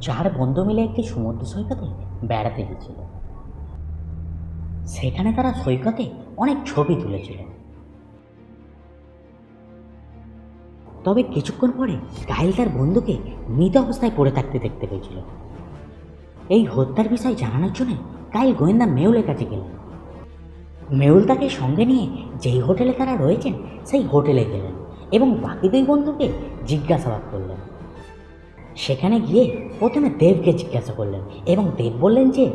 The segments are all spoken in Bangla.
চার বন্ধু মিলে একটি সমুদ্র সৈকতে বেড়াতে গেছিল। সেখানে তারা সৈকতে অনেক ছবি তুলেছিল। তবে কিছুক্ষণ পরে কাইল তার বন্ধুকে মৃত অবস্থায় পড়ে থাকতে দেখতে পেয়েছিল। এই হত্যার বিষয় জানানোর জন্য কাইল গোয়েন্দা মেউলের কাছে গেলেন। মেউল তাকে সঙ্গে নিয়ে যেই হোটেলে তারা রয়েছেন, সেই হোটেলে গেলেন এবং বাকি দুই বন্ধুকে জিজ্ঞাসাবাদ করলেন। সেখানে গিয়ে প্রথমে দেবকে জিজ্ঞাসা করলেন এবং দেব বললেন যে,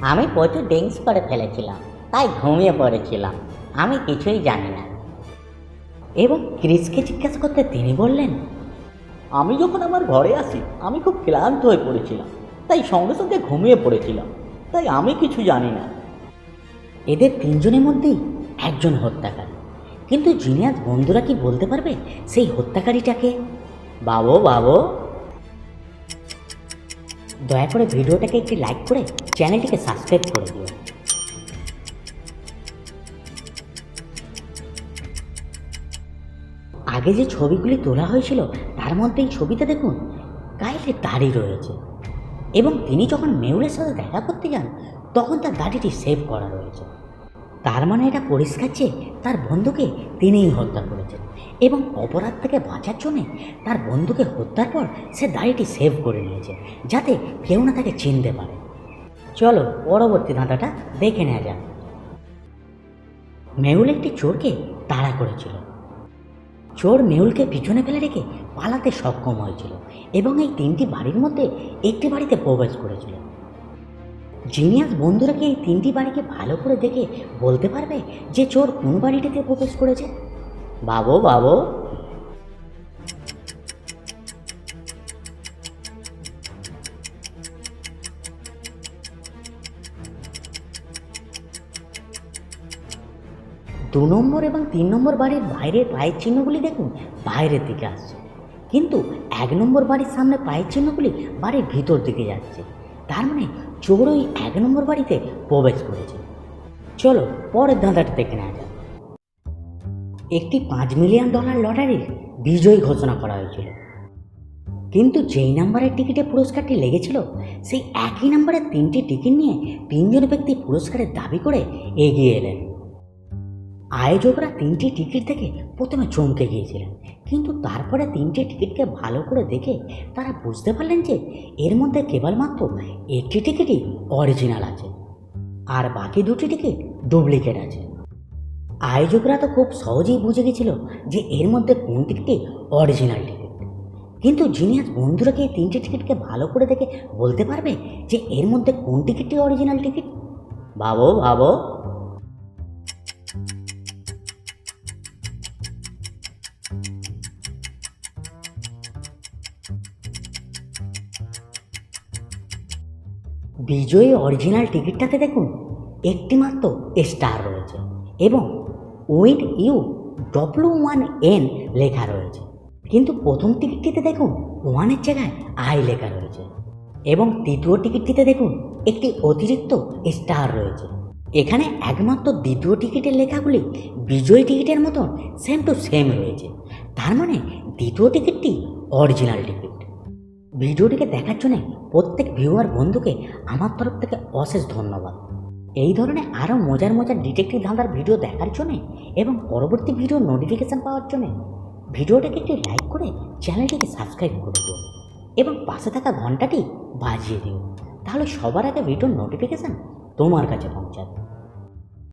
আমি প্রচুর ড্রিঙ্কস করে ফেলেছিলাম, তাই ঘুমিয়ে পড়েছিলাম। আমি কিছুই জানি না। এবং ক্রিসকে জিজ্ঞাসা করতে তিনি বললেন, আমি যখন আমার ঘরে আসি, আমি খুব ক্লান্ত হয়ে পড়েছিলাম, তাই সঙ্গে সঙ্গে ঘুমিয়ে পড়েছিলাম, তাই আমি কিছু জানি না। এদের তিনজনের মধ্যেই একজন হত্যাকারী। কিন্তু জিনিয়াস বন্ধুরা কি বলতে পারবে, সেই হত্যাকারীটাকে বাবু বাবু। দয়া করে ভিডিওটাকে একটি লাইক করে চ্যানেলটিকে সাবস্ক্রাইব করে দিও। আগে যে ছবিগুলি তোলা হয়েছিল, তার মধ্যে এই ছবিতে দেখুন কাইলে দাড়ি রয়েছে এবং তিনি যখন মেউলের সাথে দেখা করতে যান, তখন তার দাড়িটি সেভ করা রয়েছে। তার মানে এটা পরিষ্কার যে তার বন্ধুকে তিনিই হত্যা করেছেন এবং অপরাধ থেকে বাঁচার জন্যে তার বন্ধুকে হত্যার পর সে দাড়িটি সেভ করে নিয়েছে যাতে কেউ না তাকে চিনতে পারে। চলো পরবর্তী ধাঁধাটা দেখে নেওয়া যাক। মেহুল একটি চোরকে তাড়া করেছিল। চোর মেহুলকে পিছনে ফেলে রেখে পালাতে সক্ষম হয়েছিল এবং এই তিনটি বাড়ির মধ্যে একটি বাড়িতে প্রবেশ করেছিল। জিনিয়াস বন্ধুরা কি এই তিনটি বাড়িকে ভালো করে দেখে বলতে পারবে যে চোর কোন বাড়িটিতে প্রবেশ করেছে? বাবু বাবু। দু নম্বর এবং তিন নম্বর বাড়ির বাইরের পায়ের চিহ্নগুলি দেখুন, বাইরের দিকে আসছে। কিন্তু এক নম্বর বাড়ির সামনে পায়ের চিহ্নগুলি বাড়ির ভিতর দিকে যাচ্ছে। তার মানে চোর ওই এক নম্বর বাড়িতে প্রবেশ করেছে। চলো পরের ধাঁধাটা দেখে নেওয়া যাক। একটি পাঁচ মিলিয়ন ডলার লটারির বিজয়ী ঘোষণা করা হয়েছিল। কিন্তু যেই নাম্বারের টিকিটে পুরস্কারটি লেগেছিল, সেই একই নাম্বারের তিনটি টিকিট নিয়ে তিনজন ব্যক্তি পুরস্কারের দাবি করে এগিয়ে এলেন। আয়োজকরা তিনটি টিকিট দেখে প্রথমে চমকে গিয়েছিলেন। কিন্তু তারপরে তিনটি টিকিটকে ভালো করে দেখে তারা বুঝতে পারলেন যে এর মধ্যে কেবলমাত্র একটি টিকিটই অরিজিনাল আছে আর বাকি দুটি টিকিট ডুপ্লিকেট আছে। আয়োজকরা তো খুব সহজেই বুঝে গেছিল যে এর মধ্যে কোন টিকিটটি অরিজিনাল টিকিট। কিন্তু জিনিয়াস বন্ধুরা কি তিনটি টিকিটকে ভালো করে দেখে বলতে পারবে যে এর মধ্যে কোন টিকিটটি অরিজিনাল টিকিট? বাবু বাবু বিজয়ী অরিজিনাল টিকিটটাতে দেখুন, একটিমাত্র স্টার রয়েছে এবং win U W one N লেখা রয়েছে। কিন্তু প্রথম টিকিটটিতে দেখুন ওয়ানের জায়গায় আই লেখা রয়েছে এবং তৃতীয় টিকিটটিতে দেখুন, একটি অতিরিক্ত স্টার রয়েছে। এখানে একমাত্র দ্বিতীয় টিকিটের লেখাগুলি বিজয়ী টিকিটের মতন সেম টু সেম রয়েছে। তার মানে দ্বিতীয় টিকিটটি অরিজিনাল টিকিট ভিডিওটিকে দেখার জন্য প্রত্যেক ভিউয়ার বন্ধুকে আমার তরফ থেকে অশেষ ধন্যবাদ। এই ধরনের আরও মজার মজার ডিটেকটিভ ধাঁধার ভিডিও দেখার জন্যে এবং পরবর্তী ভিডিও নোটিফিকেশান পাওয়ার জন্যে ভিডিওটাকে একটি লাইক করে চ্যানেলটিকে সাবস্ক্রাইব করে দিও এবং পাশে থাকা ঘন্টাটি বাজিয়ে দিও। তাহলে সবার আগে ভিডিওর নোটিফিকেশান তোমার কাছে পৌঁছাবে